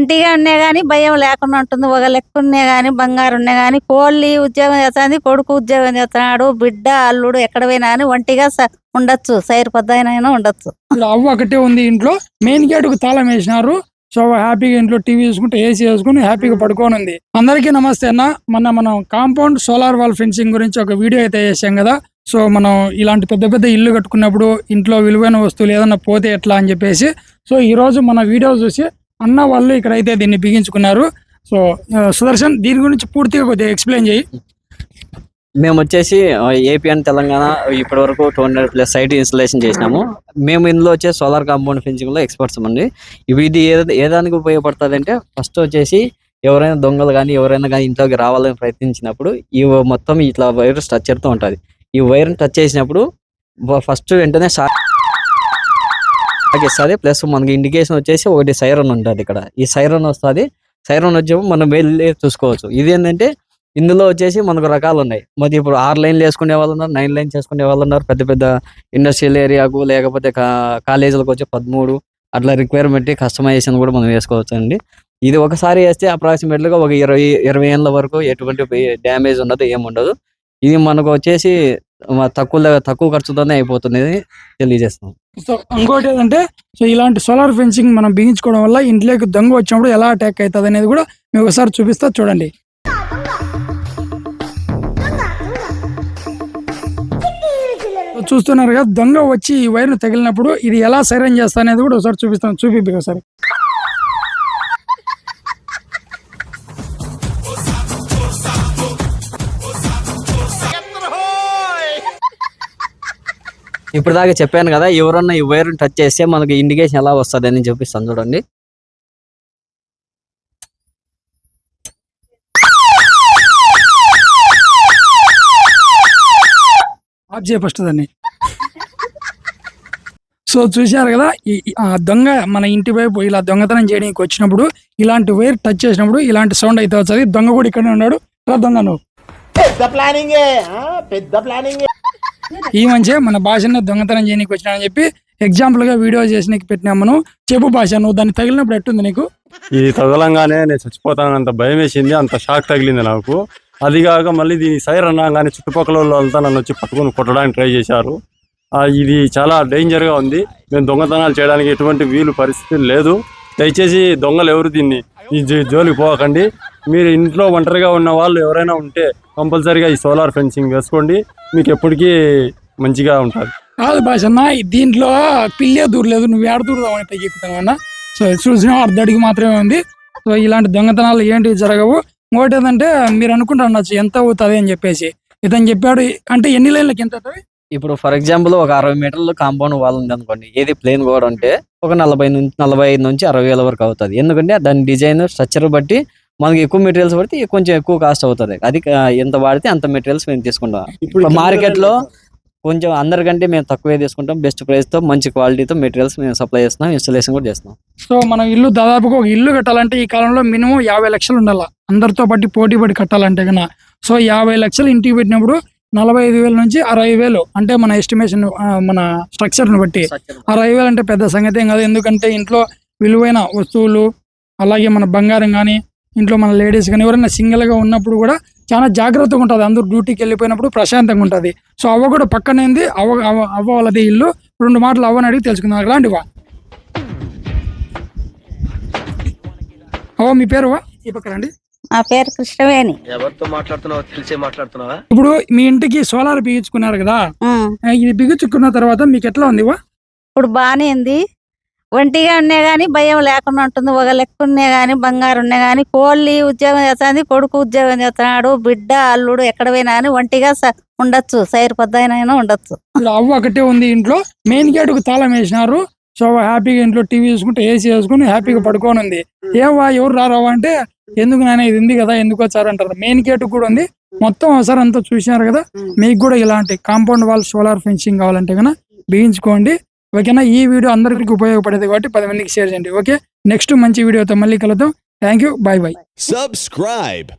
ఒంటిగా ఉన్నా గానీ భయం లేకుండా ఉంటుంది. ఒక లెక్క ఉన్నా గానీ బంగారు ఉన్నా గానీ కోళ్ళి ఉద్యోగం చేస్తుంది కొడుకు ఉద్యోగం చేస్తున్నాడు బిడ్డ అల్లుడు ఎక్కడ పోయినా కానీ ఒంటిగా ఉండొచ్చు. సైర్ పెద్ద ఉండొచ్చు. లవ్ అవ్వ ఒకటే ఉంది ఇంట్లో. మెయిన్ గేట్కు తాళం వేసినారు. సో హ్యాపీగా ఇంట్లో టీవీ చూసుకుంటే ఏసీ వేసుకుని హ్యాపీగా పడుకోనుంది. ఉంది అందరికీ నమస్తే అన్న. మొన్న మనం కాంపౌండ్ సోలార్ వాల్ ఫెన్సింగ్ గురించి ఒక వీడియో అయితే చేసాం కదా. సో మనం ఇలాంటి పెద్ద పెద్ద ఇల్లు కట్టుకున్నప్పుడు ఇంట్లో విలువైన వస్తువులు ఏదన్నా పోతే ఎట్లా అని చెప్పేసి. సో ఈ రోజు మన వీడియో చూసి అన్న వాళ్ళు ఇక్కడైతే దీన్ని బిగించుకున్నారు. సో సుదర్శన్ దీని గురించి పూర్తిగా కొద్దిగా ఎక్స్ప్లెయిన్ చేయి. మేము వచ్చేసి ఏపీ అండ్ తెలంగాణ ఇప్పటి వరకు two hundred plus site installation చేసినాము. మేము ఇందులో వచ్చే సోలార్ కాంపౌండ్ ఫెన్సింగ్లో ఎక్స్పర్ట్స్ అండి ఇవి ఇది ఏ దానికి ఉపయోగపడుతుంది అంటే ఫస్ట్ వచ్చేసి ఎవరైనా దొంగలు కానీ ఎవరైనా కానీ ఇంట్లోకి రావాలని ప్రయత్నించినప్పుడు ఈ మొత్తం ఇట్లా వైర్ స్ట్రక్చర్తో ఉంటుంది. ఈ వైర్ టచ్ చేసినప్పుడు ఫస్ట్ వెంటనే షార్ట్ ఇస్తుంది ప్లస్ మనకి ఇండికేషన్ వచ్చేసి ఒకటి సైరన్ ఉంటుంది ఇక్కడ. ఈ సైరన్ వస్తుంది. సైరన్ వచ్చే మనం వెళ్ళి చూసుకోవచ్చు. ఇది ఏంటంటే ఇందులో వచ్చేసి మనకు రకాలు ఉన్నాయి. మరి ఇప్పుడు ఆరు లైన్లు వేసుకునే వాళ్ళు ఉన్నారు నైన్ లైన్స్ వేసుకునే వాళ్ళు ఉన్నారు. పెద్ద పెద్ద ఇండస్ట్రియల్ ఏరియాకు లేకపోతే కాలేజీలకు వచ్చి పదమూడు అట్లా రిక్వైర్మెంట్ కస్టమైజేషన్ కూడా మనం వేసుకోవచ్చు అండి ఇది ఒకసారి వేస్తే అప్రాక్సిమేట్గా ఒక ఇరవై ఇరవై ఏళ్ళ వరకు ఎటువంటి డ్యామేజ్ ఉండదు ఏముండదు. ఇది మనకు వచ్చేసి తక్కువ తక్కువ ఖర్చుతోనే అయిపోతుంది తెలియజేస్తాం సో ఇంకోటి ఏంటంటే సో ఇలాంటి సోలార్ ఫెన్సింగ్ మనం బిగించుకోవడం వల్ల ఇంట్లోకి దొంగ వచ్చినప్పుడు ఎలా అటాక్ అవుతుంది అనేది కూడా మేము ఒకసారి చూపిస్తా చూడండి. చూస్తున్నారు కదా దొంగ వచ్చి ఈ వైర్ను తగిలినప్పుడు ఇది ఎలా సైరన్ చేస్తా అనేది కూడా ఒకసారి చూపిస్తాం చూపి ఒకసారి. ఇప్పుడు దాకా చెప్పాను కదా ఎవరన్నా ఈ వైర్ టచ్ చేస్తే మనకి ఇండికేషన్ ఎలా వస్తుంది అని చూపిస్తాను చూడండి. ఆఫ్ చేయ ఫస్ట్ దాన్ని. సో చూశారు కదా ఆ దొంగ మన ఇంటి వైపు ఇలా దొంగతనం చేయడానికి వచ్చినప్పుడు ఇలాంటి వైర్ టచ్ చేసినప్పుడు ఇలాంటి సౌండ్ అయితే వస్తుంది. దొంగ కూడా ఇక్కడే ఉన్నాడు. దొంగ నువ్వు. పెద్ద ప్లానింగ్ పెద్ద ప్లానింగ్ ఈ మంచి మన భాషను దొంగతనం చేయడానికి వచ్చినానని చెప్పి ఎగ్జాంపుల్గా వీడియో చేసి పెట్టినాము మనం చెప్పు భాష నువ్వు దాన్ని తగిలినప్పుడు ఎట్టుంది నీకు? ఇది తగలంగానే నేను చచ్చిపోతాను అంత భయం వేసింది అంత షాక్ తగిలింది నాకు. అది కాక మళ్ళీ దీని సైర్ అనగానే చుట్టుపక్కల వాళ్ళంతా నన్ను వచ్చి పట్టుకొని కొట్టడానికి ట్రై చేశారు. ఇది చాలా డేంజర్గా గా ఉంది. మేము దొంగతనాలు చేయడానికి ఎటువంటి వీలు పరిస్థితి లేదు. దయచేసి దొంగలు ఎవరు దీన్ని? ఈ జో- జోలికి పోకండి. మీరు ఇంట్లో ఒంటరిగా ఉన్న వాళ్ళు ఎవరైనా ఉంటే కంపల్సరీగా ఈ సోలార్ ఫెన్సింగ్ వేసుకోండి. మీకు ఎప్పటికీ మంచిగా ఉంటుంది కాదు భాష అన్న దీంట్లో పిల్లే దూరలేదు నువ్వు ఏడ దూరదామని పైకి ఎక్కుతావు అన్న. సో చూసిన అర్ధడికి మాత్రమే ఉంది. సో ఇలాంటి దొంగతనాలు ఏంటివి జరగవు. ఇంకోటి ఏంటంటే మీరు అనుకుంటారు ఎంత అవుతుంది అని చెప్పేసి. ఇతను చెప్పాడు అంటే ఎన్ని లైన్లకి ఎంత అవుతుంది? ఇప్పుడు ఫర్ ఎగ్జాంపుల్ ఒక అరవై మీటర్ల కాంపౌండ్ వాల్ ఉంది అనుకోండి ఏది ప్లేన్ గోడ అంటే ఒక నలభై నుంచి నలభై ఐదు నుంచి అరవై వేల వరకు అవుతుంది. ఎందుకంటే దాని డిజైన్ స్ట్రక్చర్ బట్టి మనకి ఎక్కువ మెటీరియల్స్ పడితే కొంచెం ఎక్కువ కాస్ట్ అవుతుంది. అది ఎంత వాడితే అంత మెటీరియల్స్ మేము తీసుకుంటాం. ఇప్పుడు మార్కెట్లో కొంచెం అందరికంటే మేము తక్కువే తీసుకుంటాం. బెస్ట్ ప్రైస్తో మంచి క్వాలిటీతో మెటీరియల్స్ మేము సప్లై చేస్తున్నాం ఇన్స్టాలేషన్ కూడా చేస్తున్నాం. సో మనం ఇల్లు దాదాపుగా ఒక ఇల్లు కట్టాలంటే ఈ కాలంలో మినిమం యాభై లక్షలు ఉండాలి. అందరితో పట్టి పోటీ పడి కట్టాలంటే కన్నా. సో యాభై లక్షలు ఇంటికి పెట్టినప్పుడు నలభై ఐదు వేల నుంచి అరవై వేలు అంటే మన ఎస్టిమేషన్ మన స్ట్రక్చర్ని బట్టి. అరవై వేలు అంటే పెద్ద సంగతి ఏం కాదు. ఎందుకంటే ఇంట్లో విలువైన వస్తువులు అలాగే మన బంగారం కానీ ఇంట్లో మన లేడీస్ కానీ ఎవరైనా single గా ఉన్నప్పుడు కూడా చాలా జాగ్రత్తగా ఉంటుంది. అందరూ డ్యూటీకి వెళ్ళిపోయినప్పుడు ప్రశాంతంగా ఉంటుంది. సో అవ్వ కూడా పక్కనేంది అవ్వ అవ్వ అవ్వ వాళ్ళది ఇల్లు. రెండు మాటలు అవ్వని అడిగి తెలుసుకుందాం. అలాంటివా అవ్వ మీ పేరు అవ్వ? ఈ పక్క రండి. నా పేరు కృష్ణవేణి. ఎవరితో మాట్లాడుతున్నావో తెలిసే మాట్లాడుతున్నావా? ఇప్పుడు మీ ఇంటికి సోలార్ బిగించుకున్నారు కదా ఇది బిగించుకున్న తర్వాత మీకు ఎట్లా ఉంది? ఇప్పుడు బానే ఉంది. ఒంటిగా ఉన్నా గానీ భయం లేకుండా ఉంటుంది. ఒక లెక్క ఉన్నా గానీ బంగారు ఉన్నా గానీ కోళ్ళి ఉద్యోగం చేస్తుంది కొడుకు ఉద్యోగం చేస్తున్నాడు బిడ్డ అల్లుడు ఎక్కడ పోయినా అని ఒంటిగా ఉండొచ్చు. సైరు పెద్ద ఉండొచ్చు. అవ్వ ఒకటే ఉంది ఇంట్లో. మెయిన్ గేట్కు తాళం వేసినారు. సో హ్యాపీగా ఇంట్లో టీవీ చూసుకుంటే ఏసీ వేసుకుని హ్యాపీగా పడుకొని ఉంది ఏవా ఎవరు రారావా అంటే ఎందుకు నాయన ఇది ఉంది కదా ఎందుకు వచ్చారు? అంటారు. మెయిన్ గేట్ కూడా ఉంది. మొత్తం ఒకసారి అంతా చూసినారు కదా మీకు కూడా ఇలాంటి కాంపౌండ్ వాల్ సోలార్ ఫెన్సింగ్ కావాలంటే కన్నా బిగించుకోండి. ఓకేనా? ఈ వీడియో అందరికీ ఉపయోగపడేది కాబట్టి పది మందికి షేర్ చేయండి. ఓకే? నెక్స్ట్ మంచి వీడియోతో మళ్ళీ కలుద్దాం. Thank you bye bye Subscribe.